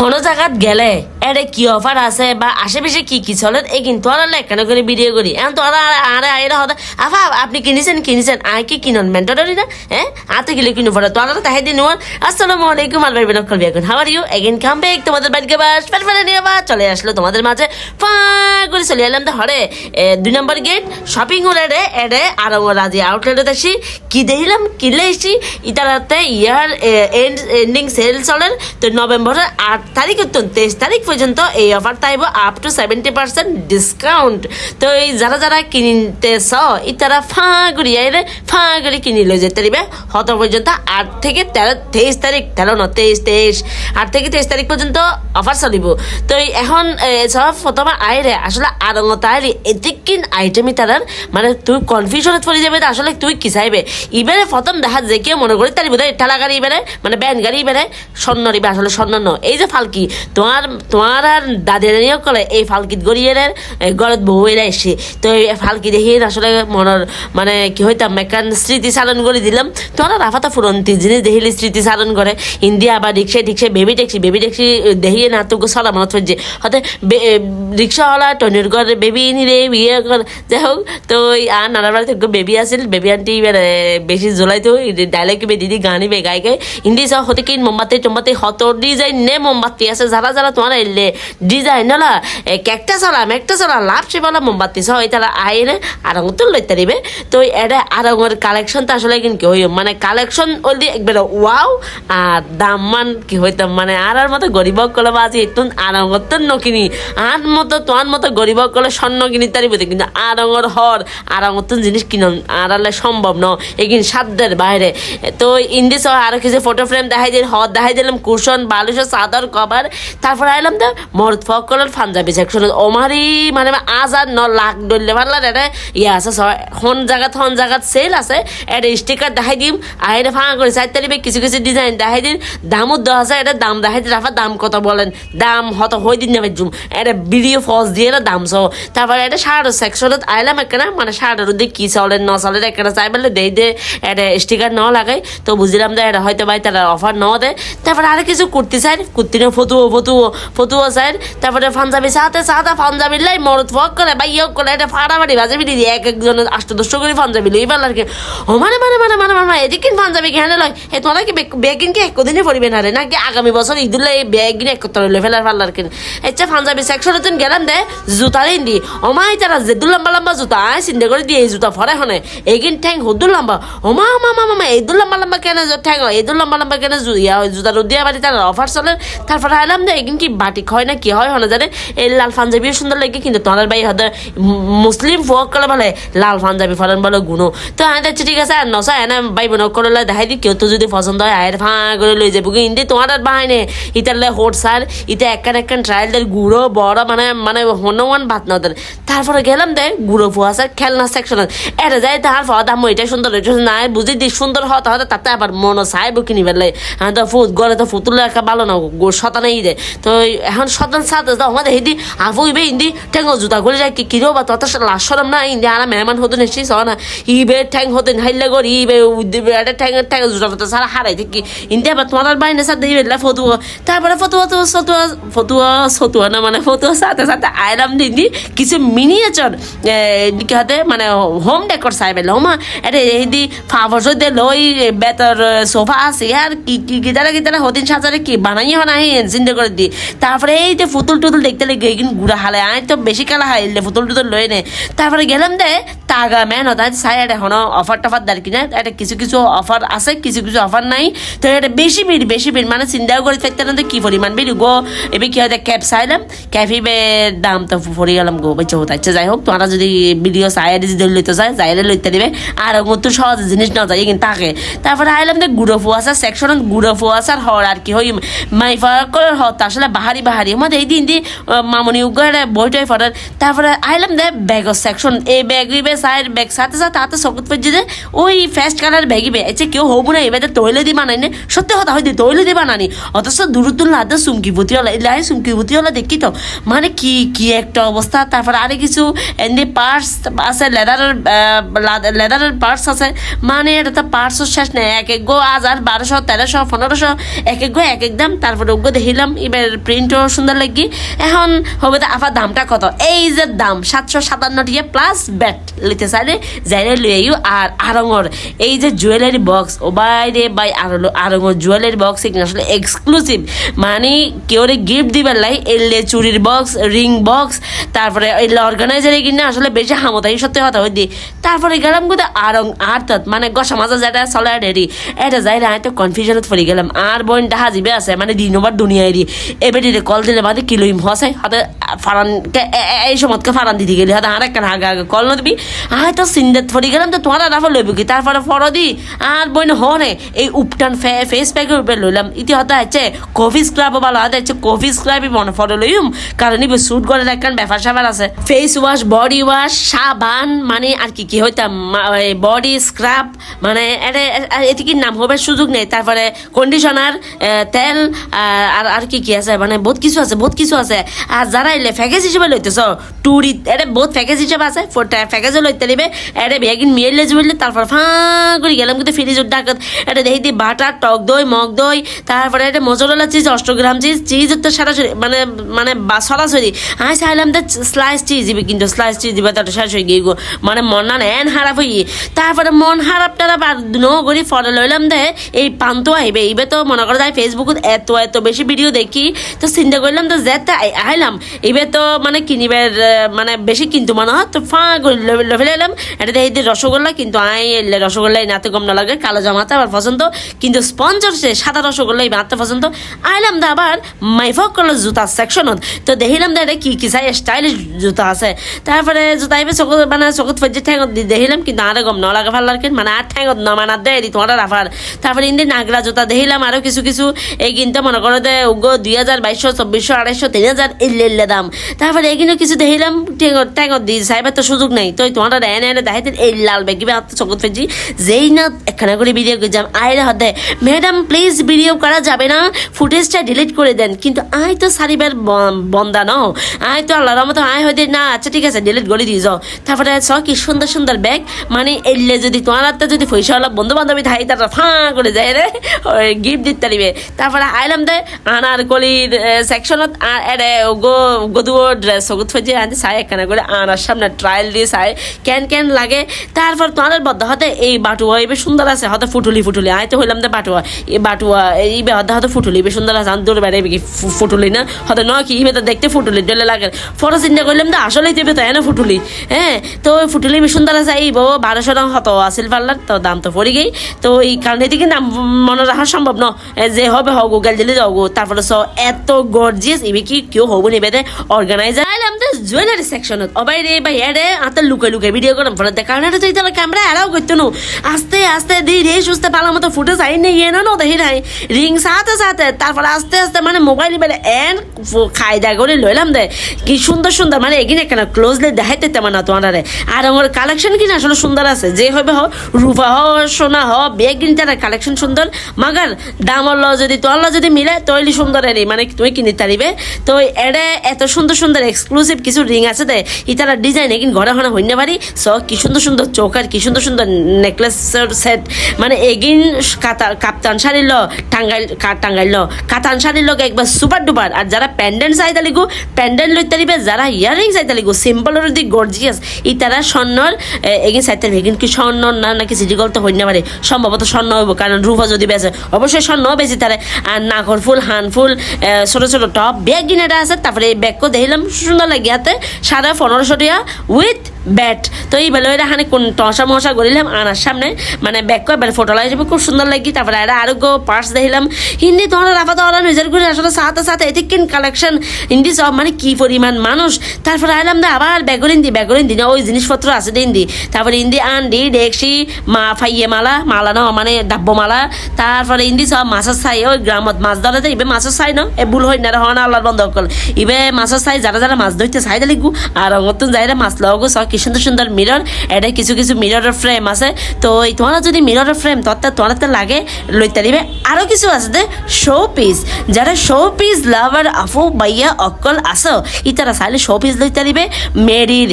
কোনো জায়গাত গেলে। এরে কি অফার আছে বা আশেপাশে কি কি চলে এই কিন্তু আর কেন করে ভিডিও করি? এখন তো আর আরে আইরা হতে আফা, আপনি কিনেছেন কিনেছেন। আই কি কিনন মেন্টরি না? হ্যাঁ? আতে গেলে কিনে পড়ে তো আর তাই দিন আসসালামু আলাইকুম আল ভাই নকল বিয়াকুন how are you again come back তোমাদের বাড়িতে বাস। ফেলফেলে নিয়ে বা চলে আসলো তোমাদের মাঝে। ফা করে চলে এলাম তো হরে। দুই নম্বর গেট শপিং মলের এডে আর ও রাজি। আউটলেটে আসি। কি দেখলাম, কিনলে এসছি ইতারাতে ইয়ার এন্ড এন্ডিং সেল চলেন। তো নভেম্বরের আট তারিখ তেইশ তারিখ পর্যন্ত এই offer তাইব up to seventy percent discount তো এই যারা যারা কিনতে চ ইতারা ফা করি আইরে ফা করে কিনি লই যেতে পারিবে। হত পর্যন্ত আট থেকে তেরো, তেইশ তারিখ, তেরো ন, তেইশ তেইশ, আট থেকে তেইশ তারিখ পর্যন্ত অফার চলিব। তো এখন সব প্রথমে আইরে আসলে আরঙত আইরে এতিকিন আইটেমই তারার মানে তুই কনফিউশনত পড়ে যাবে আসলে তুই কি চাইবে। ইবারে প্রথম দেখা যে কেউ মনে করি তার বোধহয় ঠেলা গাড়ি ইবারে মানে ব্যান গাড়ি ইবারে স্বর্ণ আসলে স্বর্ণ এই যে ফালকি তোমার তোমার আর নিয়ে করে এই ফালকিত গড়িয়ে গড়ত বউ এরা এসে তো এই ফালকি দেখি আসলে মনের মানে কি হইতাম একান স্মৃতি চালন করে দিলাম। তোমার রাফাতা ফুরন্তি জিনিস দেখিলে স্মৃতি চালন করে। হিন্দি আবার রিক্সায় রিক্সায় বেবি ট্যাক্সি বেবি ট্যাক্সি দেখিয়ে না, তোকে সলা মনত হচ্ছে। হতে রিক্সাওয়ালা, টনির ঘরে, বেবি নিলে বিয়ে কর। যাই হোক, তো আর নানার বাড়ি থেকে বেবি আসিল বেবি আন্টি মানে বেশি জ্বলাই তো ডাইলেক বে দিদি গানি বে গাই গাই হিন্দি সব হতে কি মোমবাতি টোমবাতি হত ডিজাইন নে, মোমবাতি আছে, যারা যারা তোমার এলে ডিজাইন নলা কেকটা চলা মেকটা চলা লাভ সে বলা মোমবাতি সহ তারা আইনে আরং তো লইতে দিবে তো এটা আরঙের কালেকশন তো আসলে কিন্তু হই মানে কালেকশন ওলি একবার ওয়াও আর দাম মান কি হইতাম মানে আর আর মতো গরিব কলে বা বাজি একটু আরঙর তো নকিনি। আর মতো তোমার মতো গরিব কলে স্বর্ণ কিনি তারি বলতে কিন্তু আরঙর হর আরঙর তো জিনিস কিনন আর আলে সম্ভব ন এগিন সাধ্যের বাইরে তো ইন্দি সহ আরও কিছু ফটো ফ্রেম দেখাই দিল হদ দেখাই দিলাম কুশন বালিশ চাদর কভার তারপর আইলাম তো মরদ ফক কলার পাঞ্জাবি সেকশন ওমারি মানে আজ আর ন লাখ ডললে ভাল্লার এটা ইয়ে আছে হন জায়গাত হন জায়গাত সেল আছে এটা স্টিকার দেখাই দিম এটা ফাঁকা করে চার তারিখে কিছু কিছু ডিজাইন দেখাই দিন, দামও দেওয়া আছে এটা দাম দেখাই দিন রাফা দাম কত বলেন, দাম হত হই দিন নেবে জুম এটা ভিডিও ফস দিয়ে এটা দাম সহ, তারপরে এটা শার্টের সেকশনত আইলাম একটা মানে শার্টের মধ্যে কি চলে ন চলে একটা চাই বলে দেই দে এটা স্টিকার ন লাগাই, তো বুঝলাম যে এটা হয়তো ভাই তারা অফার ন দেয় তারপরে আর কিছু কুর্তি চাই, কুর্তি নিয়ে ফতুও ফতুও ফতুও চাই তারপরে পাঞ্জাবি চাতে চাতা পাঞ্জাবি লাই মরদ ফক করে বা ইয়ে করে, এটা ফাড়াফাড়ি বাজে বিড়ি দিয়ে এক একজন আষ্ট দশ করে পাঞ্জাবি লই পারলার কি। ও মানে মানে মানে মানে মানে এদিকে পাঞ্জাবি কেন লয় হে তোমরা কি বেগিন কি একদিনে পড়িবে না রে? নাকি আগামী বছর ঈদুল্লাহ এই বেগিন এক করতে লই ফেলার পারলার কি? আচ্ছা পাঞ্জাবি সেকশনে তুমি গেলাম দে, জুতা দি ওমাই তারা যেদু লম্বা লম্বা জুতা, আয় চিন্তা করে দিয়ে এই জুতা ফরে হনে। এইগিন ঠ্যাং হদুল লম্বা। ওমা মা মা মামা এই লম্বা লম্বা কেন ঠ্যাং এই লম্বা লম্বা কেন জুতা রুদিয়া বাড়ি তার অফার চলে। তারপরে আইলাম দে, এগিন কি বাটিক হয় না, কি হয় হনে জানে? এই লাল পাঞ্জাবিও সুন্দর লাগে, কিন্তু তোমার ভাই হতে মুসলিম ফোক করে বলে, লাল পাঞ্জাবি ফলেন বলে গুণ। তো আমি দেখছি ঠিক আছে আর নসা এনে ভাই বোন করলে দেখাই দি কেউ তো যদি পছন্দ হয় আয়ের ফাঁ করে লই যাব। কিন্তু তোমার আর বাহাইনে ইতারলে হোট সার ইতে একখান একখান ট্রায়ালদের গুঁড়ো বড় মানে মানে হনুমান ভাত না ওদের তারপরে গেলাম দেখ গুঁড়ো ফুয়া স্যার খেলনা সেকশন এটা যাই তার ফল দাম এটা সুন্দর এটা নাই বুঝি দি সুন্দর হতে হতে তাতে আবার মনো চাইব কিনি ফেললে হ্যাঁ তো ফুট গড়ে তো ফুতুল রাখা ভালো না শতানেই দে। তো এখন শতান সাথে তো আমাদের হিন্দি আফু ইবে হিন্দি ঠ্যাং জুতা করে যায় কি কিরো বা তত লাশ সরম না ইন্দি আর মেহমান হতো নিশ্চয়ই সহ না ইবে ঠ্যাং হতেন হাইলে গরি ইবে এটা ঠ্যাং ঠ্যাং জুতা ফটো সারা হারাই থাকি ইন্দি আবার তোমার বাইনে সাথে ইবে ফতুয়া তারপরে ফতুয়া তো ফতুয়া ফতুয়া ফতুয়া না মানে ফতুয়া সাথে সাথে আইলাম দিদি কিছু মিনিয়েচর কি হাতে মানে হোম ডেকর চাই পেলে হোমা এটা হিন্দি ফাফর দে লই বেতর সোফা আছে আর কি কি গিটারে গিটারে হদিন সাজারে কি বানাই হনা হি চিন্তা করে দি তারপরে এই যে ফুতুল টুতুল দেখতে লেগে কিন্তু গুড়া হালে আয় তো বেশি কালা হাই ফুতুল টুতুল লই নে। তারপরে গেলাম দে, তাগা ম্যান হতা সাই, এটা হন অফার টফার দার কিনা, এটা কিছু কিছু অফার আছে, কিছু কিছু অফার নাই। তো এটা বেশি ভিড় বেশি ভিড় মানে চিন্তাও করে থাকতে না তো কি পরিমাণ ভিড়, গো, এবার কি হয় ক্যাব চাইলাম ক্যাফি দাম তো ফরি গেলাম, গো, বেচে হতে যাই হোক, তোমরা যদি ভিডিও চাই যদি লইতে চাই যাইলে লইতে দিবে, আর মতো সহজ জিনিস না যায় কিন্তু তাকে। তারপরে আইলাম যে গুঁড়ো ফুয়াশা সেকশন গুঁড়ো ফুয়াশার হর, আর কি হই মাইফা হত আসলে বাহারি বাহারি বাহারি। মধ্যে এই দিন দি মামনি উগারে বইটাই ফটার তারপরে আইলাম দে ব্যাগর সেকশন এই ব্যাগ ইবে সাইড ব্যাগ সাথে সাথে হাতে সকত পেয়ে যে ওই ফার্স্ট কালার ব্যাগ ইবে এসে কেউ হব না এবার তৈলে দি বানাই না? সত্যি কথা, হয়তো তৈলে দি বানানি অথচ দূরতুল হাতে সুমকি পুঁতি হলা এলাই সুমকি হলা দেখি তো মানে কি কি একটা অবস্থা তারপরে আরে কিছু এমনি পার্স আছে লেদারের লেদারের পার্স আছে। মানে এটা তো পার্সও শেষ নেই। এক এক গো আজ আর বারোশো তেরোশো পনেরোশো এক এক গো, এক এক দাম। তারপরে ওগো দেখিলাম এবার প্রিন্টও সুন্দর লাগি, এখন হবে তো আবার দামটা কত? এই যে দাম, সাতশো সাতান্ন টিয়া প্লাস ব্যাট লিতে চাইলে যাইলে লই আইও। আর আরঙর এই যে জুয়েলারি বক্স ও বাইরে বাই আর আরঙর জুয়েলারি বক্স এখানে আসলে এক্সক্লুসিভ মানে কেউ গিফট দিবার লাই এলে চুরির বক্স রিং বক্স তারপরে এলে অর্গানাইজারে কিনা আসলে বেশি হামতাই সত্যি কথা হই দি। তারপরে গেলাম কোথাও আরং আর তত মানে গসা মাজা যেটা চলে রেডি এটা যাই না তো কনফিউশনত পড়ে গেলাম। আর বোন ডাহা জিবে আছে মানে দিনবার দুনিয়ায় দি। দিলে কল দিলে মানে কিলোইম হসে? হাতে ফারান এই সময়কে ফারান দিতে গেলি। হাতে আর একটা হাগা হাগা কল দিবি আয় তো সিন্দেত পড়ে গেলাম তো তোমার রাফা লইব কি? তারপরে ফর দি। আর বোন হনে, এই উপটান ফে, ফেস প্যাকের উপরে লইলাম। ইতি হতে আছে কফি স্ক্রাব ভালো, হাতে আছে কফি স্ক্রাবই মনে ফটো লইম। কারণ ইবে শুট করে দেখান ব্যাপার স্যাপার আছে। ফেস ওয়াশ বডি ওয়াশ সাবান মানে আর কি কি হইতাম বডি স্ক্রাব মানে এটা এটি কি নাম হবে সুযোগ নেই? তারপরে কন্ডিশনার তেল আর আর কি কি আছে? মানে বহুত কিছু আছে, বহুত কিছু আছে। আর যারা এলে প্যাকেজ হিসেবে লইতেছ টুরি এটা বহুত প্যাকেজ হিসেবে আছে। প্যাকেজও লইতে নিবে এটা বেগিন মিলে বললে তারপর ফাঁ করে গেলাম। কিন্তু ফ্রিজের ডাকত এটা দেখি দি বাটার টক দই মগ দই তারপরে এটা মজুরলা চিজ অষ্টগ্রাম চিজ চিজ তো সরাসরি মানে মানে সরাসরি আমি চাইলাম তো স্লাইস চিজ দিবি কিন্তু স্লাইস চিজ দিবে তার সরাসরি গিয়ে গো মানে মন না এন খারাপ হই তারপরে মন খারাপ টারাপ আর ন করি ফটো লইলাম দে। এই পান্তো আইবে এইবে তো মনে করে যায় ফেসবুকত এত এত বেশি ভিডিও দেখি, তো চিন্তা করলাম তো যেতে আইলাম। এইবে তো মানে কিনিবার মানে বেশি কিন্তু মনে হয়, তো ফাঁ লফেলে এলাম। এটা দি রসগোল্লা কিন্তু আই এলে রসগোল্লাই নাতে কম না লাগে, কালো জামাতে আবার পছন্দ। কিন্তু স্পঞ্জর সে সাদা রসগোল্লাই মাতে পছন্দ। আইলাম দা আবার মাইফক কলার জুতা সেকশনত তো দেখিলাম দা এটা কি কি চাই স্টাইলিশ জুতা আছে। তারপরে জুতা আইবে চকুত মানে চকুত ফজে ঠ্যাঙত দেখিলাম, কিন্তু আরে গম ন লাগে ভালো লাগে মানে আর ঠ্যাঙত ন মানে দে দি তোমার রাফার তারপরে ইন্দি নাগরা জুতা দেখিলাম, আরও কিছু কিছু। এই কিন্তু মনে করো দে উগো দুই হাজার বাইশশো চব্বিশশো আড়াইশো তিন হাজার ইল্লে দাম। তারপরে এগুলো কিছু দেখিলাম ঠ্যাঙত ঠ্যাঙত দি সাইবার তো সুযোগ নাই। তো তোমার এনে এনে দেখাইতেন এই লাল ব্যাগ কিবা হাতে চকুত ফেজি যেই না একখানা করে ভিডিও যাম। আইরে হতে ম্যাডাম প্লিজ ভিডিও করা যাবে না ফুটেজটা ডিলিট করে দেন। কিন্তু আই তো সারিবার বন্দা ন। আই তো আল্লাহর মতো আয় হইতে না আচ্ছা ঠিক আছে ডিলিট করে দিয়ে যাও তারপরে চ, কি সুন্দর সুন্দর ব্যাগ মানে এলে যদি তোমার হাতে যদি পয়সা হলো বন্ধু বান্ধবী থাই তারা ফাঁ করে যায় রে গিফট দিতে পারিবে তারপরে আইলাম দে আনার কলির সেকশনত এরে গো গদুও ড্রেস ওগুত ফেজে আনতে চাই একখানা করে আনার সামনে ট্রায়াল দিয়ে চাই কেন কেন লাগে। তারপর তোমাদের বদ্ধ হতে এই বাটুয়া এবে সুন্দর আছে। হতে ফুটুলি ফুটুলি। আয় তো হইলাম দে বাটুয়া এই বাটুয়া এই হতে হতে ফুটুলি। এবে সুন্দর আছে। আমি বেড়ে কি ফুটুলি না। হতে নয় কি তো দেখতে ফুটুলি ডলে লাগে। ফটো চিন্তা করলাম তো আসলেই তো তো এনে ফুটুলি। হ্যাঁ তো ওই ফুটুলি বেশ সুন্দর আছে। এই বাবা বারোশো টাকা হত আসিল পার্লার তো দাম তো পড়ে গেই। তো এই কারণে এদিকে নাম মনে রাখা সম্ভব ন? যে হবে হোক গেল, দিলে যাও গো তারপরে সো এত গর্জিয়াস ইবে কি কেউ হব নিবে দে অর্গানাইজার আইলাম তো জুয়েলারি সেকশনত অবাই রে ভাই এরে আতে লুকে লুকে ভিডিও করম ফলে দেখা না তো ইতালা ক্যামেরা এরাও করতো নো। আস্তে আস্তে ধীরে সুস্থে পালা মতো ফুটে যাই নেই এ না দেখি নাই। রিং সাথে সাথে তারপরে আস্তে আস্তে মানে মোবাইল বেলে এন খায়দা করে লইলাম দে। কি সুন্দর সুন্দর মানে এগিনে কেন ক্লোজলি দেখাইতে তেমন না তোমার আর আমার কালেকশন কিনা আসলে সুন্দর আছে। যে হবে হ রূপা হ সোনা হ বেগ কিনতে তার কালেকশন সুন্দর মাগার দাম হলো যদি তোর যদি মিলে তৈলি সুন্দর এরি মানে তুমি কিনে তারিবে। তো এডে এত সুন্দর সুন্দর এক্সক্লুসিভ কিছু রিং আছে দে। ইতারা ডিজাইন এগিন ঘরে হনে হইনে পারি স কি সুন্দর সুন্দর চৌকার, কি সুন্দর সুন্দর নেকলেস সেট মানে এগিন কাতা কাপ্তান শাড়ি ল, টাঙ্গাইল টাঙ্গাইল কাতান শাড়ি লোক একবার সুপার ডুপার আর যারা প্যান্ডেন্ট চাইতে লিগু প্যান্ডেন্ট লইতে লিবে যারা ইয়ারিং চাইতে লিগু সিম্পলের দি গর্জিয়াস ই তারা স্বর্ণর এগিন চাইতে এগিন কি স্বর্ণ না নাকি সিটি তো হইনে পারে সম্ভবত স্বর্ণ হইব, কারণ রূপা যদি বেচে, অবশ্যই স্বর্ণ বেশি তারে। আর নাগর ফুল হান ফুল ছোট ছোট টপ ব্যাগ কিনে আছে, তারপরে এই ব্যাগকে দেখলাম সুন্দর লাগে হাতে সাদা পনেরোশো টাকা। With bat. তো এই বেলা ওইটা হানে কোন টসা মশা করিলাম আনার সামনে মানে ব্যাক করে বেলা ফটো লাগছে খুব সুন্দর লাগি। তারপরে এটা আরও গো পার্স দেখিলাম। হিন্দি তোমার রাফা তো ওরা নিজের করে আসলে সাথে সাথে এতে কিন কালেকশন হিন্দি সব মানে কি পরিমাণ মানুষ। তারপরে আইলাম দা আবার ব্যাগর হিন্দি ব্যাগর হিন্দি, না ওই জিনিসপত্র আছে হিন্দি। তারপরে হিন্দি আন্ডি, ডেকসি, মা ফাইয়ে মালা মালা ন মানে ডাব্ব মালা। তারপরে হিন্দি সব মাছের ছাই, ওই গ্রামত মাছ ধরাতে ইবে মাছের ছাই ন, এ ভুল হয় না হন আল্লাহর বন্ধ কল ইবে মাছের ছাই, যারা যারা মাছ ধরতে চাই লিখব আর নতুন যাইরা মাছ লওয়া সব কি সুন্দর সুন্দর মিরর এটা কিছু কিছু মিররের ফ্রেম আছে। তো এই তোমার যদি মিররের ফ্রেম তত্ত্ব তোমার লাগে লইতে দিবে আরও কিছু আছে দে শো পিস যারা শো পিস লাভার আফু বাইয়া অকল আসো ইতারা চাইলে শো পিস লইতে দিবে মেরির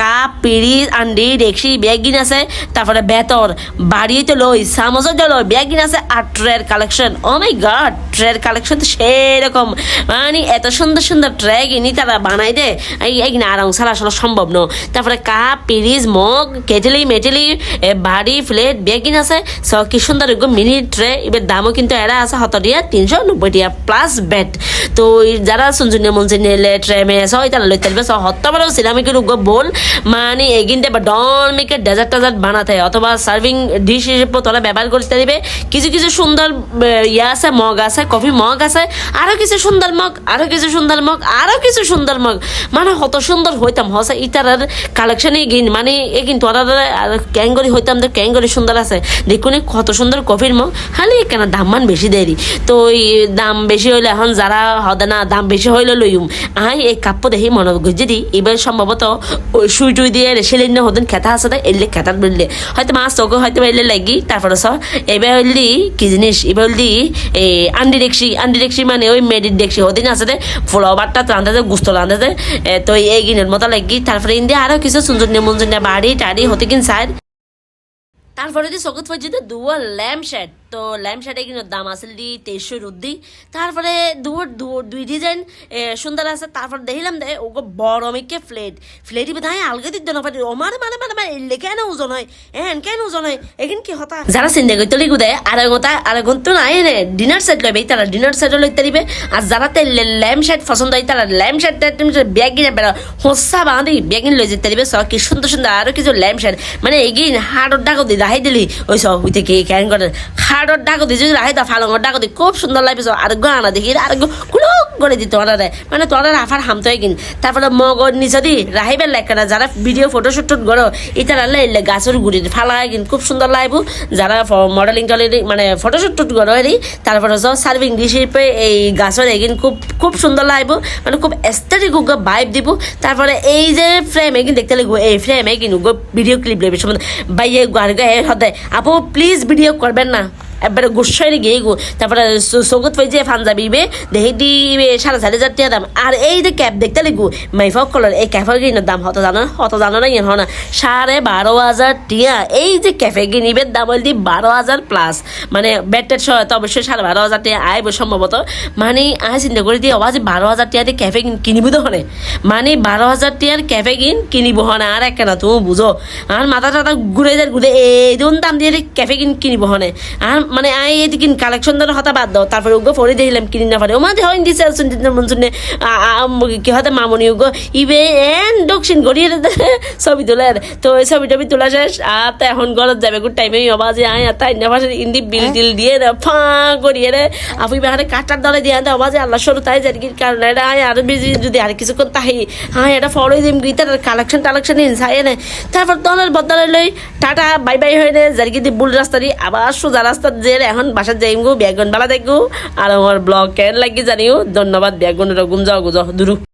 কাপ পিড়ি আন্ডি ডেকসি ব্যাগিন আছে। তারপরে বেতর বাড়িতে লই সামজও লই ব্যাগিন আছে। আর ট্রের কালেকশন ও মাই গড ট্রের কালেকশন তো সেরকম মানে এত সুন্দর সুন্দর ট্রে কিনি তারা বানাই দে। এই না আর ছাড়া আসলে সম্ভব ন। তারপরে কাপ পিরিজ মগ, কেটেলি, মেটেলি বাড়ি, প্লেট বেগিন আছে। সব কি সুন্দর একদম মিনি ট্রে এবার দামও কিন্তু এরা আছে হত দিয়া তিনশো নব্বই টিয়া প্লাস বেট তো যারা সুনজুনিয়া মনজুনিয়া ট্রে মে সব তারা লইতে পারবে সব হত্য বড় সিরামিকের উগ্র বোল। মানে এগিন দেবে ডন মেকে ডেজার্ট টেজার্ট বানাতে অথবা সার্ভিং ডিশ হিসেবে তোরা ব্যবহার করতে দিবে। কিছু কিছু সুন্দর ইয়ে আছে, মগ আছে কফি মগ আছে, আরও কিছু সুন্দর মগ, আরও কিছু সুন্দর মগ, আরও কিছু সুন্দর মগ। মানে কত সুন্দর হইতাম, হসে ইতারার কালেকশনে গিন মানে এ কিন্তু ওরা ক্যাঙ্গরি হইতাম তো ক্যাঙ্গরি সুন্দর আছে। দেখুন কত সুন্দর কফির মগ। খালি কেন দাম মান বেশি দেরি তো দাম বেশি হইলে এখন যারা হদে না, দাম বেশি হইলে লইম। আই এই কাপ্য দেখি মনে গজি দি এবার সম্ভবত ওই সুই টুই দিয়ে রেসিলেন হতেন, খেতা আছে তাই এলে খেতার বললে। হয়তো মাছ তোকে হয়তো এলে লাগি, তারপরে সব এবার হইলি কি জিনিস? এবার হইলি এই আন্ডি ডেকসি আন্ডি ডেকসি মানে ওই মেডির ডেকসি ওদিন আছে দে ফ্লাওয়ারটা রাঁধাতে গুস্ত রাঁধাতে তো এই গিনের মতো লাগি। তারপরে ইন্ডিয়া আরও কিছু সুন্দর মুঞ্জন্য বাড়ি টাড়ি হতে কিন সার তারপরে দি সকত পর্যন্ত দুয়া ল্যাম্প শেড তো ল্যাম্প শেডে কিন্তু দাম আছিল দি তেইশশো রুদ্দি। তারপরে দুয়ার দুয়ার দুই ডিজাইন সুন্দর আছে। তারপর দেখিলাম দে ওগো বড় মেকে ফ্লেট। ফ্লেটই বোধহয় আলগে দিতে না পারি। ওমার মানে মানে মানে এলে কেন ওজন হয়? এন কেন ওজন হয়? এখান কি হতা? যারা চিন্তা করতে লিখু দেয় আর গোটা আর তো নাই রে ডিনার সেট লইবে, তারা ডিনার সেটও লইতে দিবে। আর যারা তে ল্যাম্প শেড পছন্দ হয়, তারা ল্যাম্প শেড ব্যাগ কিনে বেড়া হোসা বাঁধি ব্যাগিন লই যেতে দিবে। সব কি সুন্দর সুন্দর আরও কিছু ল্যাম্প শেড। মানে এগিন হাড়র ডাকো দি রাহাই দিলি। ওই সব হইতে কি কেন করে হাড়র ডাকো দি যদি রাহাই দা ফালঙ্গর ডাকো দি খুব সুন্দর সব আর গানা দেখি আর কুলুক করে দিত ওনারে মানে তোরা আফার হামতে কিন। তারপরে মগর নিচে দি রাহিবের লেখা না যারা ভিডিও ফটোশুট করো ইতারা লাইলে গাছের গুড়ি ফালা কিন। খুব সুন্দর লাগব যারা মডেলিং টলিং মানে ফটোশুট টুট করো হেরি তারপরে সব সার্ভিং ডিশ হিসেবে এই গাছের এগিন খুব খুব সুন্দর লাগব মানে খুব এস্থেটিক বাইব দিব। তারপরে এই যে ফ্রেম এগিন দেখতে লাগবো, এই ফ্রেম এগিন ভিডিও ক্লিপ লেবে সম্বন্ধে বাইয়ে গার গায়ে হতে আপু প্লিজ ভিডিও করবেন না। একবারে গুসাই গিয়ে তারপরে সৌগত পাই যে পাঞ্জাবি বে দেখি দিবে সাড়ে চার হাজার টাকা দাম। আর এই যে ক্যাপ দেখতে লিখু মাইফক কলার, এই ক্যাফের কিনের দাম হত জানো হত জানো না ইয়ে না সাড়ে বারো হাজার টিয়া। এই যে ক্যাফে কিনিবের দাম হল বারো হাজার প্লাস। মানে বেডটেড সহ, তো অবশ্যই সাড়ে বারো হাজার টাকা আইব সম্ভবত। মানে আমি চিন্তা করে দিয়ে অবাজ বারো হাজার টাকা দিয়ে ক্যাফে কিন কিনিব তো হনে? মানে বারো হাজার টাকার ক্যাফে কিন কিনিব হনে, আর এক না তুমি বুঝো? আর মাথা টাথা ঘুরে যায়, ঘুরে এই দাম দিয়ে ক্যাফে কিন কিনিব হনে। আর মানে আই এই কিন কালেকশন ধরে হতা বাদ দাও। তারপরে উগো ফরি দিলাম কিনি না পারে ও মাঝে হয় দিছে শুনতে মন শুনে কি হতে মামনি উগো ইবে এন দক্ষিণ গড়িয়ে ছবি তোলে তো ওই ছবি টবি তোলা শেষ। আর তো এখন ঘরত যাবে গুড টাইমে অবাজে আয়। আর তাই না পাশে ইন্দি বিল টিল দিয়ে রে ফা করিয়ে রে আপুই বাহারে কাটার দলে দিয়ে দে অবাজে আল্লাহ সরু তাই জানি কি কারণ। এটা আয় আর বেশি যদি আর কিছু করতে তাই হ্যাঁ এটা ফলোই দিম গীতার কালেকশন টালেকশন ইন চাই নে। তারপর দলের বদলে লই টাটা বাই বাই হয়ে নে। জারি দি বুল রাস্তা দি আবার সোজা রাস্তা যে এখন বাসার যাইম গো ব্যাগন বেলা দেখো আর আমার ব্লগ কেন লাগি জানিও। ধন্যবাদ ব্যাগন রগুন যাও গুজ দুরু